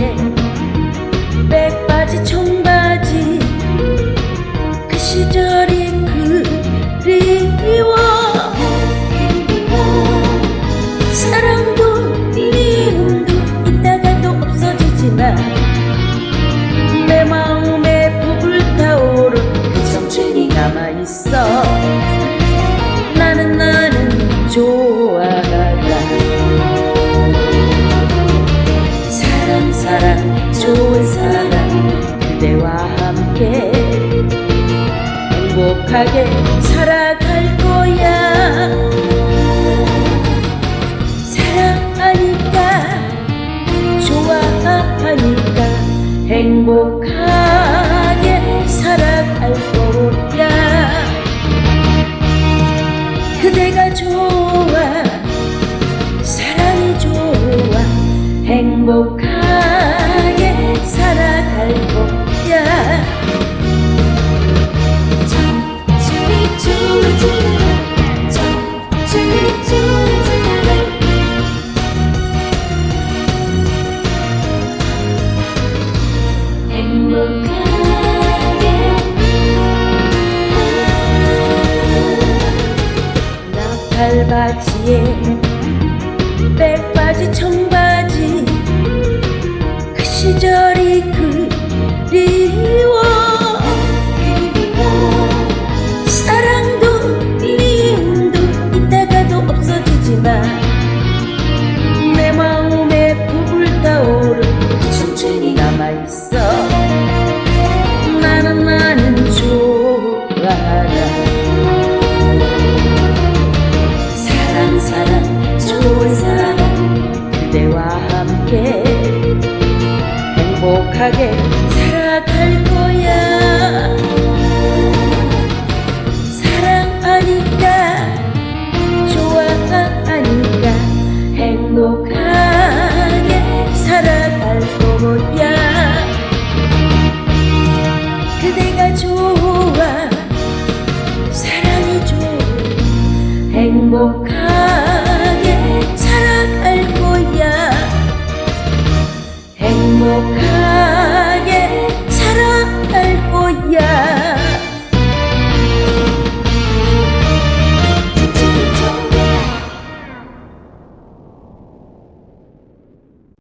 yeah. 행복하게 살아갈 거야. 사랑하니까 좋아하니까 행복하게 살아갈 거야. 그대가 좋아 사랑이 좋아 행복하 나팔바지에 빼빠지 청바지 그 시절이 그리워. 사랑도 미움도 있다가도 없어지지만 행복하게 살아갈 거야. 사랑하니까 좋아하니까 행복하게 살아갈 거야